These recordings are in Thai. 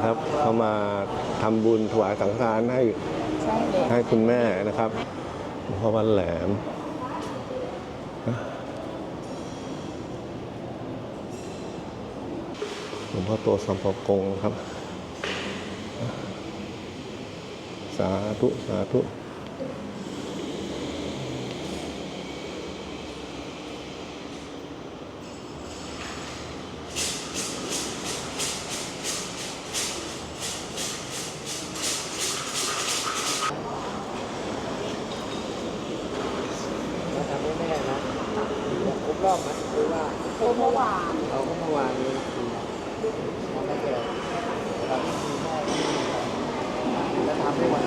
นี่ครับ เขามาทำบุญถวายสังฆทานให้ใช่เลยให้คุณแม่นะครับหลวงพ่อวันแหลมหลวงพ่อโตสัมปกงครับ สาธุ สาธุ เราทำให้แม่นะครบรอบไหมหรือว่า โทรเมื่อวาน เราก็เมื่อวานนี้คือทำให้เกิดเราไม่มีแม่ไม่มีใครจะทำให้วัน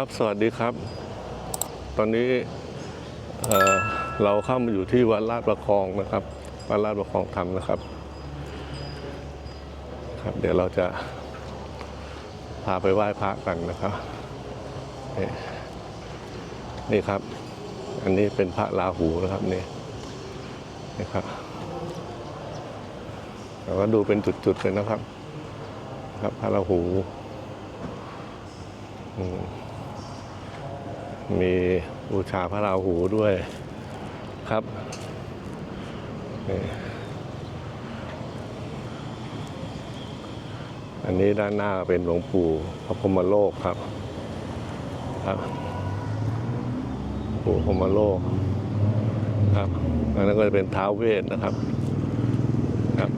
ครับ สวัสดีครับ ตอนนี้เเราเข้ามาอยู่ที่วัดลาดประคองนะครับ วัดลาดประคองธรรมนะครับ ครับ เดี๋ยวเราจะพาไปไหว้พระกันนะครับ นี่นี่ครับ อันนี้เป็นพระราหูนะครับนี่นี่ครับเราก็ดูเป็นจุดๆเลยนะครับ ครับพระราหูอืม มีบูชาพระราหูด้วยครับอันนี้ด้านหน้าเป็นหลวงปู่พระพรหมโลกครับครับปู่พรหมโลกครับอันนั้นก็จะเป็นท้าวเวสนะครับครับ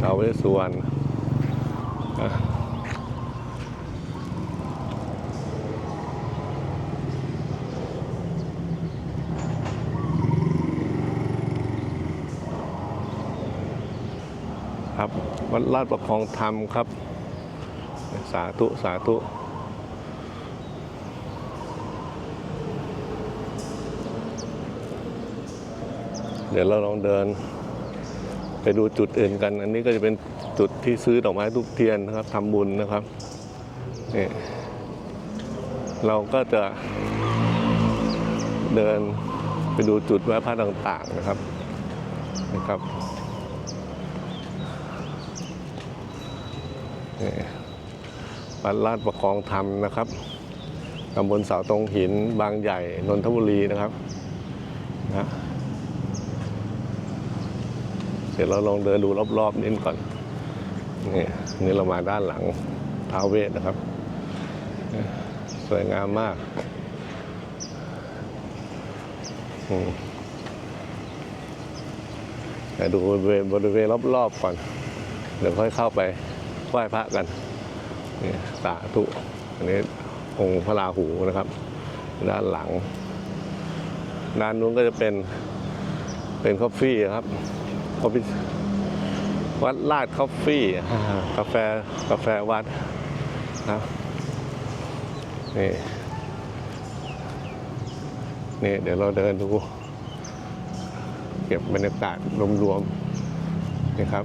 ท้าวเวสสุวรรณอะครับ วัดลาดประคองธรรมครับ สาธุ สาธุเดี๋ยวเราลองเดิน ไปดูจุดอื่นกัน อันนี้ก็จะเป็นจุดที่ซื้อดอกไม้ทุกเทียนนะครับทำบุญนะครับนี่เราก็จะเดินไปดูจุดไหว้พระต่าง ๆนะครับนะครับ วัดลาดประคองธรรมนะครับตำบลเสาตรงหิน บางใหญ่ นนทบุรีนะครับนะเดี๋ยวเราลองเดินดูรอบๆนิดก่อน นี่นี่เรามาด้านหลังท้าวเวสนะครับ สวยงามมากแต่ดูบริเวณรอบๆก่อน เดี๋ยวค่อยเข้าไปไหว้พระกัน นี่สาธุอันนี้องค์พระราหูนะครับ ด้านหลัง ด้านนู้นก็จะเป็นเป็นคอฟฟี่ครับคอฟฟี่วัดลาดคอฟฟี่กาแฟกาแฟวัดนะนี่นี่เดี๋ยวเราเดินดู เก็บบรรยากาศรวมๆนี่ครับ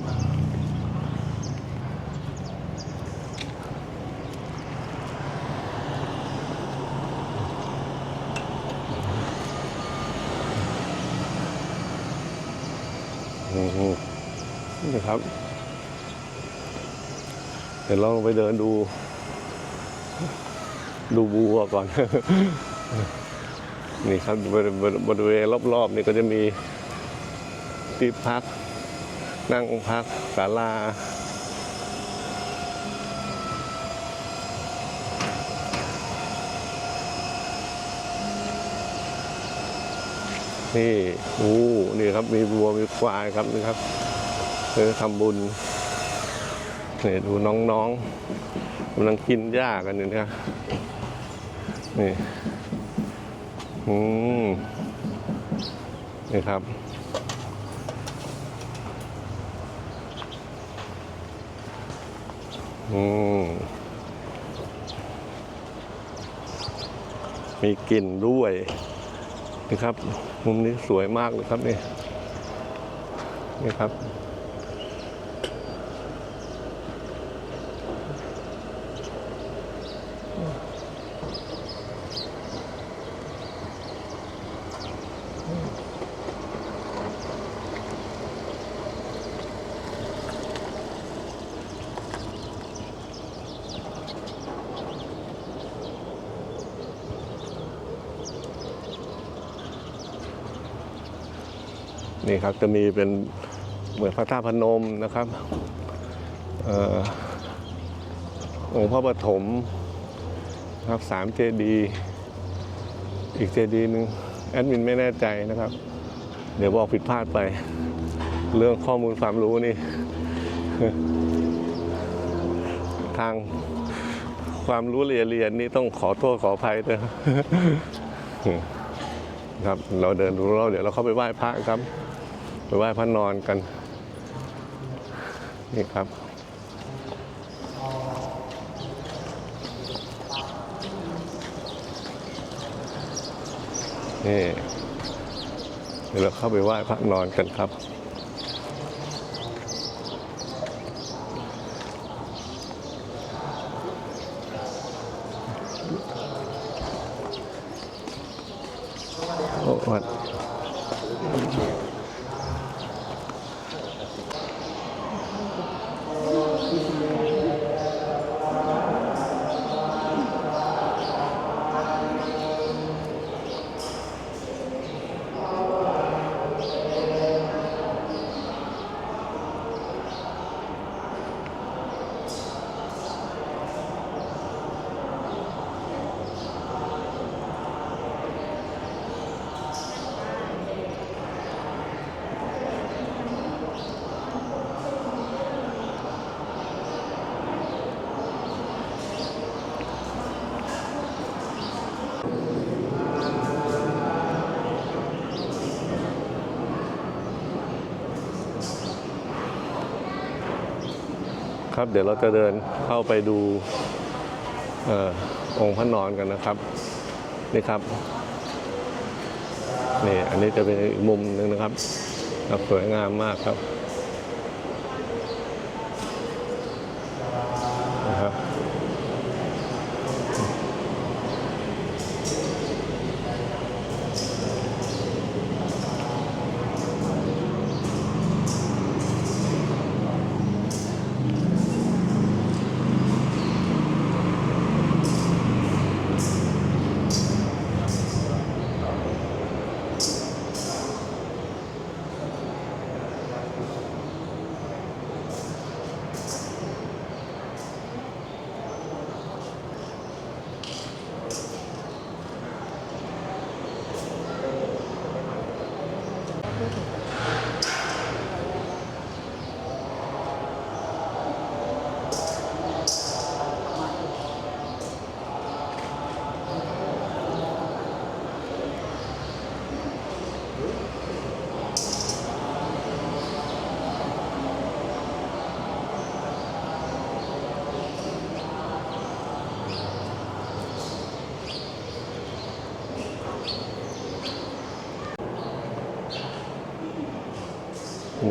นี่ครับ เดี๋ยวเราลองไปเดินดู ดูบัวก่อน นี่ครับบริเวณรอบๆนี่ก็จะมีที่พัก นั่งพักศาลา นี่อู้นี่ครับมีวัวมีควายครับนี่ครับเออทำบุญนี่ดูน้องๆกำลังกินหญ้ากันอยู่เนี่ยนี่อืมนี่ครับอืมมีกลิ่นด้วย นะครับ มุมนี้สวยมากเลยครับนี่นี่ครับ นี่ครับจะมีเป็นเหมือนพระธาตุพนมนะครับอองค์พระปฐมนะครับสามเจดีอีกเจดีหนึ่งแอดมินไม่แน่ใจนะครับ เดี๋ยวบอกผิดพลาดไป เรื่องข้อมูลความรู้นี่ ทางความรู้เรียนเรียนนี่ต้องขอโทษขออภัยด้วยครับ เราเดินดูเราเดี๋ยวเราเข้าไปไหว้พระครับ ไปไหว้พระนอนกัน นี่ครับ นี่เดี๋ยวเราเข้าไปไหว้พระนอนกันครับ ครับ เดี๋ยวเราจะเดินเข้าไปดูอองค์พระนอนกันนะครับ นี่ครับนี่อันนี้จะเป็นอีกมุมหนึ่งนะครับ สวยงามมากครับ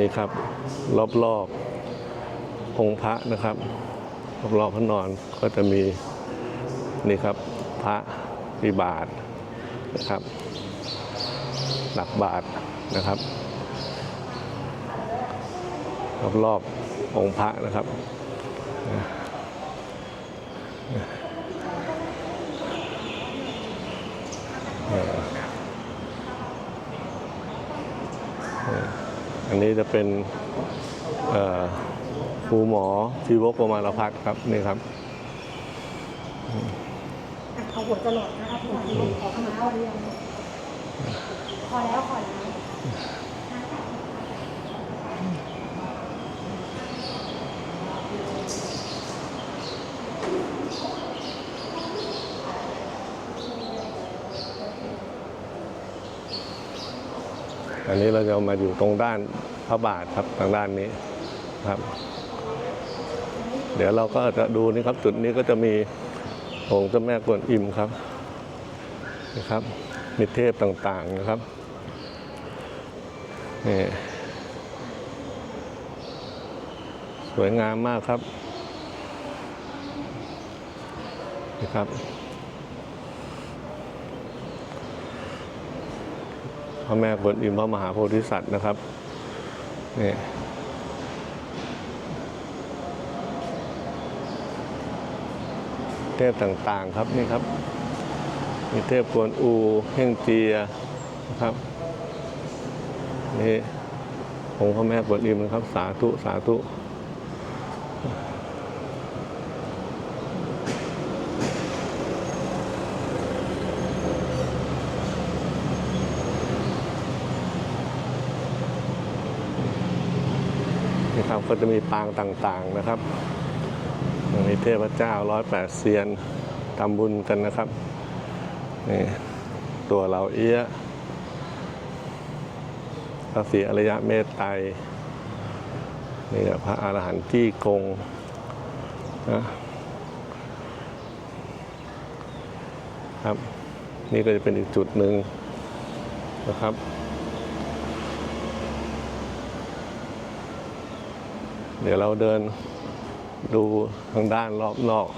นี่ครับ รอบๆองค์พระนะครับ รอบๆพระนอนก็จะมีนี่ครับ พระที่บาทนะครับหลักบาทนะครับ รอบๆองค์พระนะครับอั อันนี้จะเป็นครูหมอชีวกประมาณพัฒครับนี่ครับเอาหัวจะหลดนะคะพี่หมอขอขมาเอาเรียงพอแล้วพอแล้ว อันนี้เราจะมาอยู่ตรงด้านพระบาทครับทางด้านนี้ครับ เดี๋ยวเราก็จะดูนี่ครับ จุดนี้ก็จะมีองค์เจ้าแม่กวนอิมครับนะครับมีเทพต่างๆนะครับนี่สวยงามมากครับนี่ครับ ระแม่กวนอิมพระมหาโพธิสัตว์นะครับนี่เทพต่างๆครับนี่ครับ มีเทพกวนอูเฮ่งเจียนะครับนี่องค์พระแม่กวนอิมนะครับ สาธุสาธุ ก็จะมีปางต่างๆนะครับมีเทพเจ้าร้อยแปดเซียนทำบุญกันนะครับนี่ตัวเราเอี้ยพระศรีอริยะเมตไตรนี่พระอรหันต์ที่กงนะครับ นี่ก็จะเป็นอีกจุดหนึ่งนะครับ เดี๋ยวเราเดินดูทางด้านรอบนอก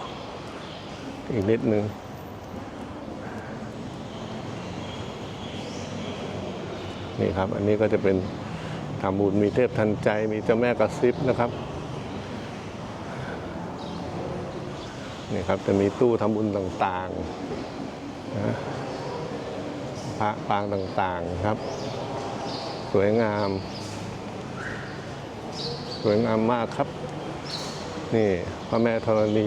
อีกนิดนึงนี่ครับ อันนี้ก็จะเป็นทำบุญมีเทพทันใจมีเจ้าแม่กระซิบนะครับนี่ครับ จะมีตู้ทำบุญต่างๆนะพระปางต่างๆครับ สวยงาม สวยงามมากครับ นี่พระแม่ธรณี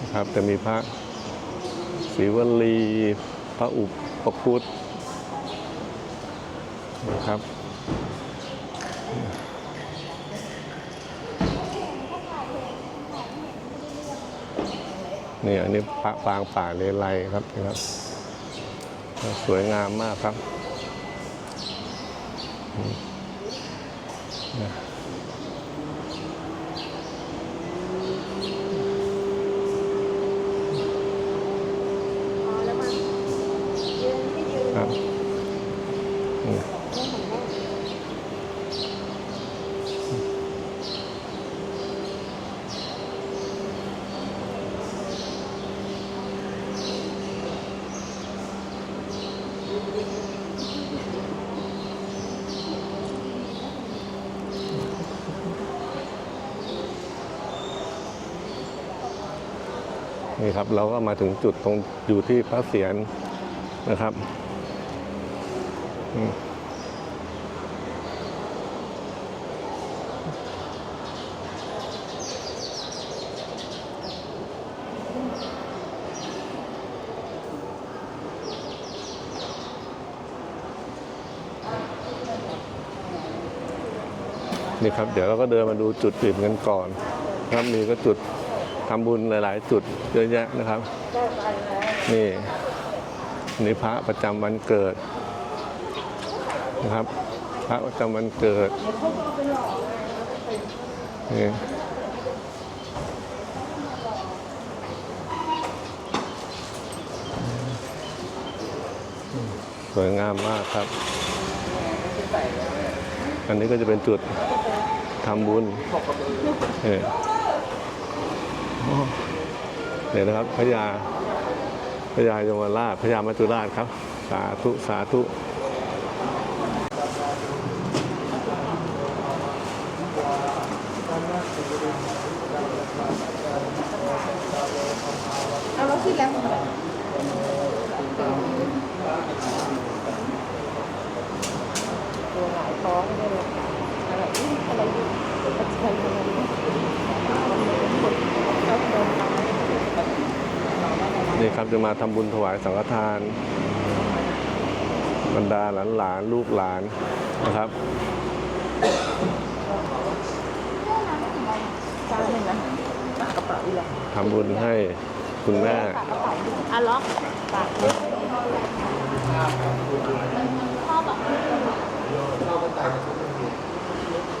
นะครับจะมีพระศรีวลี พระอุปคุตนะครับนี่อันนี้พระปางป่าเลไลครับนะครับ สวยงามมากครับอืมนะ อ๋อแล้วมันยืนที่ยืน ครับอืม เรื่องของแม่ นี่ครับเราก็มาถึงจุดตรงอยู่ที่พระเศียรนะครับ นี่ครับ เดี๋ยวเราก็เดินมาดูจุดอื่นกันก่อนครับมีก็จุดทำบุญหลาย ๆ จุดเยอะแยะนะครับ นี่นี่พระประจำวันเกิดนะครับ พระประจำวันเกิดนี่สวยงามมากครับ อันนี้ก็จะเป็นจุด ทำบุญ เออเดี๋ยวนะครับพญาพญายมราชพญามัจจุราชครับ สาธุ สาธุ เอาแล้วคิดแล้วมันแบบตัวหงายท้องไม่ได้เลยอะไรนี่อะไรอยู่ปัจจัยอะไรนี่คนชอบโดนทำ นี่ครับจะมาทำบุญถวายสังฆทาน บรรดาหลานหลานลูกหลานนะครับจานหนึ่งนะกระเป๋าอีกแล้วทำบุญให้คุณแม่อะล็อกปากพ่อบอก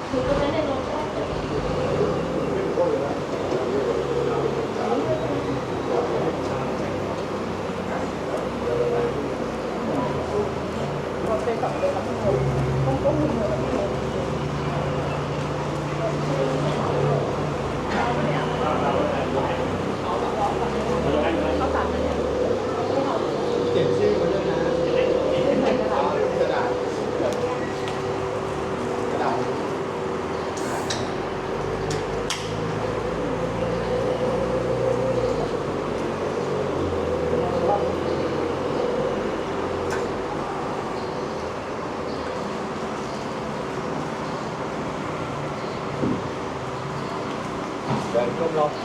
คือก็ไม่ได้ลง เขียนชื่อมาด้วยนะกระดาษกระดาษ ชมรม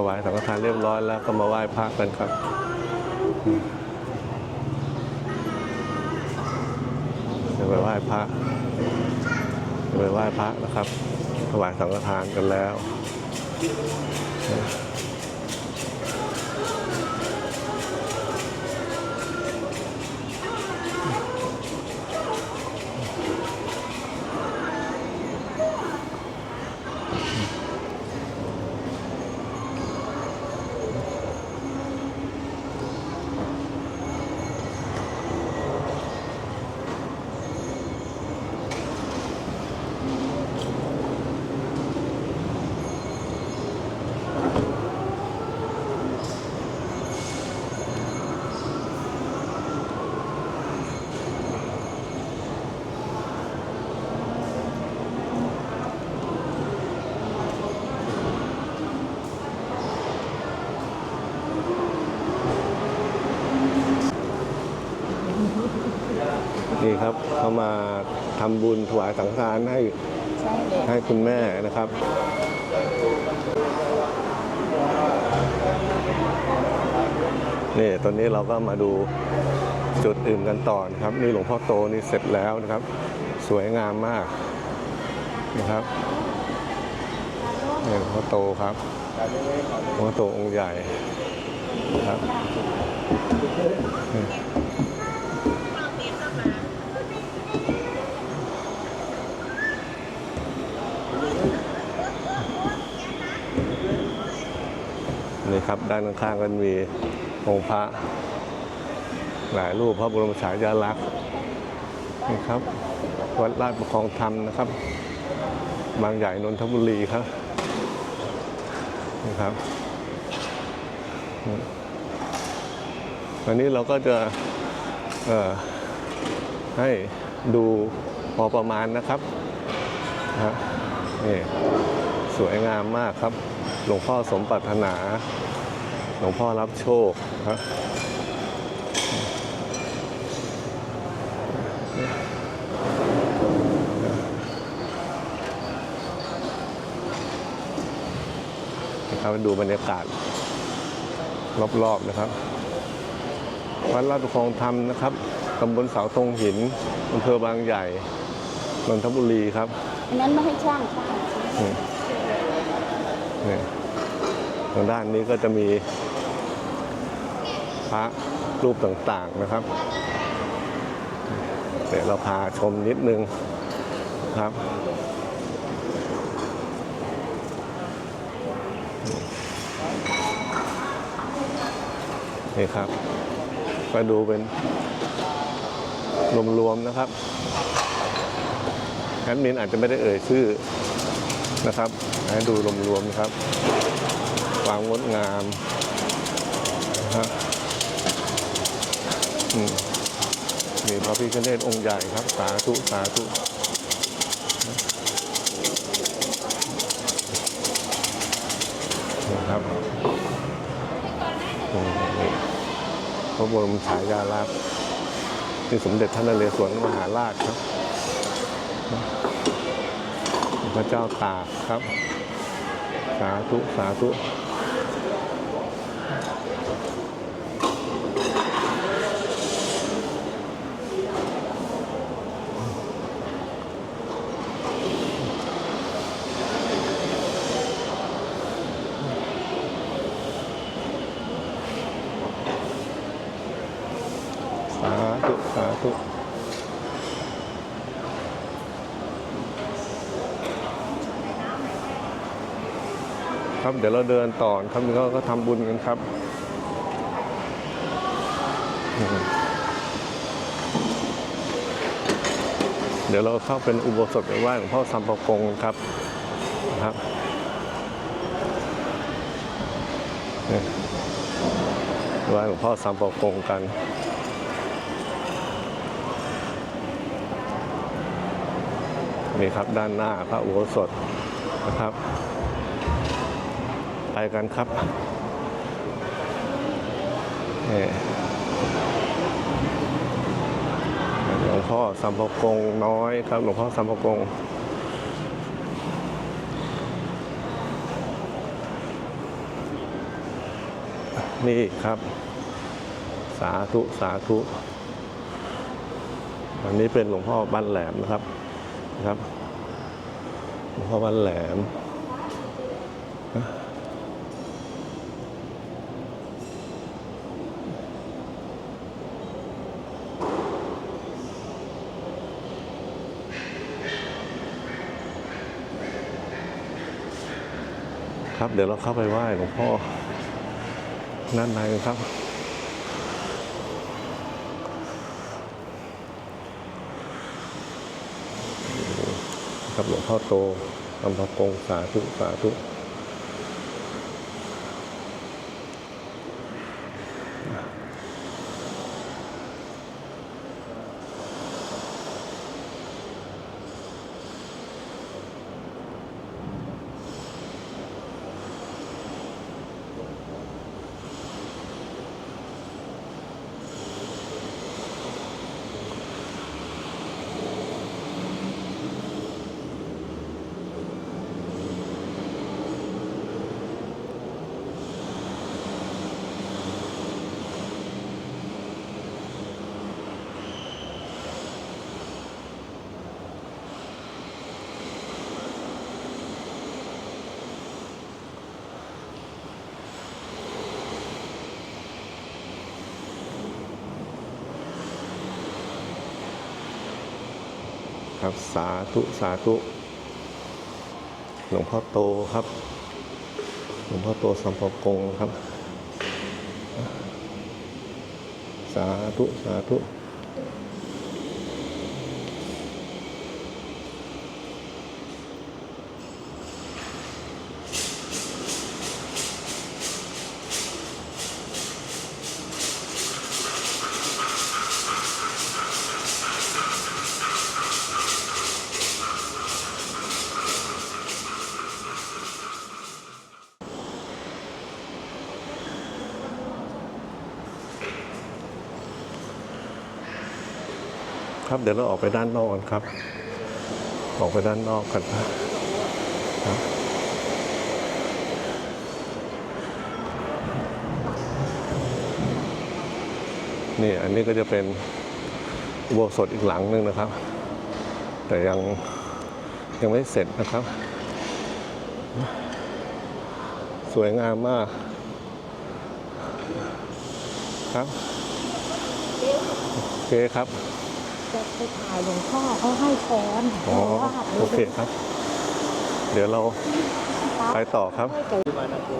ถวายสังฆทานเรียบร้อยแล้วก็มาไหว้พระกันครับเดี๋ยวไปไหว้พระเดี๋ยวไปไหว้พระนะครับ ถวายสังฆทานกันแล้ว นี่ครับเขามาทำบุญถวายสังฆทานให้ใช่เลยให้คุณแม่นะครับนี่ตอนนี้เราก็มาดูจุดอื่นกันต่อนะครับ นี่หลวงพ่อโตนี่เสร็จแล้วนะครับ สวยงามมากนะครับนี่หลวงพ่อโตครับหลวงพ่อโตองค์ใหญ่นะครับ ครับ ด้านข้างๆก็มีองค์พระ หลายรูปพระบรมฉายาลักษณ์นี่ครับวัดราชประคองธรรมนะครับ บางใหญ่นนทบุรีครับนี่ครับวันนี้เราก็จะให้ดูพอประมาณนะครับนะฮะนี่สวยงามมากครับ หลวงพ่อสมปรารถนา หลวงพ่อรับโชคครับนะครับดูบรรยากาศรอบๆนะครับวัดราชประคองธรรมนะครับตำบลเสาธงหินอำเภอบางใหญ่นนทบุรีครับอันนั้นไม่ให้ช่างช่างอืมเนี่ยทางด้านนี้ก็จะมี พระรูปต่างๆนะครับ เดี๋ยวเราพาชมนิดนึงครับนี่ครับก็ดูเป็นรวมๆนะครับแอดมินอาจจะไม่ได้เอ่ยชื่อนะครับ ให้ดูรวมๆนะครับ ความงดงามนะฮะ มีพระพิฆเนศองค์ใหญ่ครับ สาธุ สาธุนะครับพระบรมฉายาลักษณ์ที่สมเด็จพระนเรศวรมหาราชครับ พระเจ้าตากครับ สาธุ สาธุ สาธุ สาธุ ครับ เดี๋ยวเราเดินต่อครับนี่ก็ก็ทำบุญกันครับเดี๋ยวเราเข้าเป็นอุโบสถไปไหว้หลวงพ่อสัมปะกงครับนะครับไหว้หลวงพ่อสัมปะกงกันนี่ครับด้านหน้าพระอุโบสถนะครับ ไปกันครับนี่หลวงพ่อสัมภกงน้อยครับหลวงพ่อสัมภกงนี่ครับ สาธุ สาธุอันนี้เป็นหลวงพ่อบ้านแหลมนะครับนะครับ หลวงพ่อบ้านแหลม ครับเดี๋ยวเราเข้าไปไหว้หลวงพ่อด้านในกันครับ ครับหลวงพ่อโตอำภกงสาธุสาธุ ครับ สาธุสาธุหลวงพ่อโตครับ หลวงพ่อโตสัมปกงครับ สาธุสาธุ ครับ เดี๋ยวเราออกไปด้านนอกกันครับ ออกไปด้านนอกกันนะนี่อันนี้ก็จะเป็นอุโบสถอีกหลังหนึ่งนะครับ แต่ยังยังไม่เสร็จนะครับ สวยงามมากครับ โอเคครับ จะไปถ่ายหลวงพ่อเขาให้พรอ๋อว่าโอเคครับ เดี๋ยวเราไปต่อครับให้แก่ที่มานาโก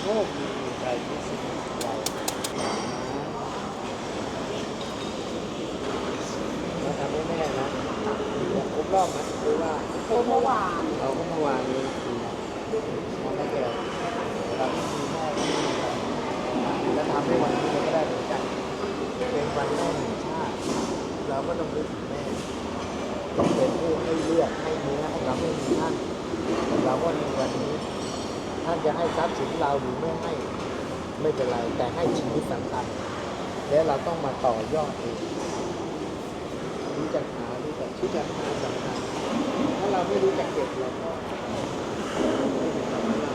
โชคดีใจที่สุดเราเราทำให้แม่นะครบรอบไหมหรือว่า โเมื่อวาน เราก็เมื่อวานนี้คือทำให้แกเราไม่มีแม่ก็ไม่มีเราแล้วทำให้วันนี้เราก็ได้เหมือนกัน เป็นวันแม่แห่งชาติ เรา ก็ต้องนึกถึงแม่เป็นผู้ให้เลือดให้เนื้อให้เราไม่มีท่านเราก็ในวันนี้ ท่านจะให้ทรัพย์สินเราหรือไม่ให้ไม่เป็นไร แต่ให้ชีวิตสำคัญและเราต้องมาต่อยอดเองรู้จักหารู้จักชื่อจักหาสำคัญถ้าเราไม่รู้จักเก็บเราก็ไม่ถึงทำให้เรา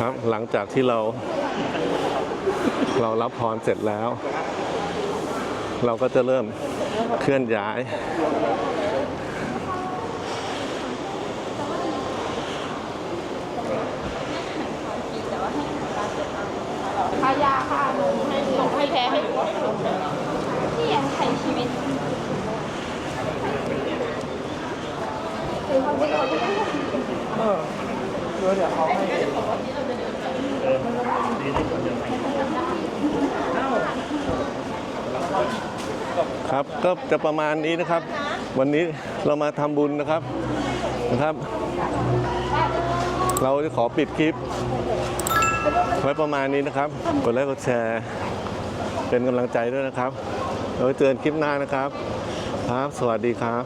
ครับหลังจากที่เราเรารับพรเสร็จแล้ว เราก็จะเริ่มเคลื่อนย้าย ค่ายาค่าลงให้ลงให้แพ้ให้ที่ยังใช้ชีวิตเออเดี๋ยวเขาให้ ครับก็จะประมาณนี้นะครับ วันนี้เรามาทำบุญนะครับนะครับ เราจะขอปิดคลิป ไว้ประมาณนี้นะครับกดไลค์กดแชร์เป็นกำลังใจด้วยนะครับเราไว้เจอกันคลิปหน้านะครับ ครับ สวัสดีครับ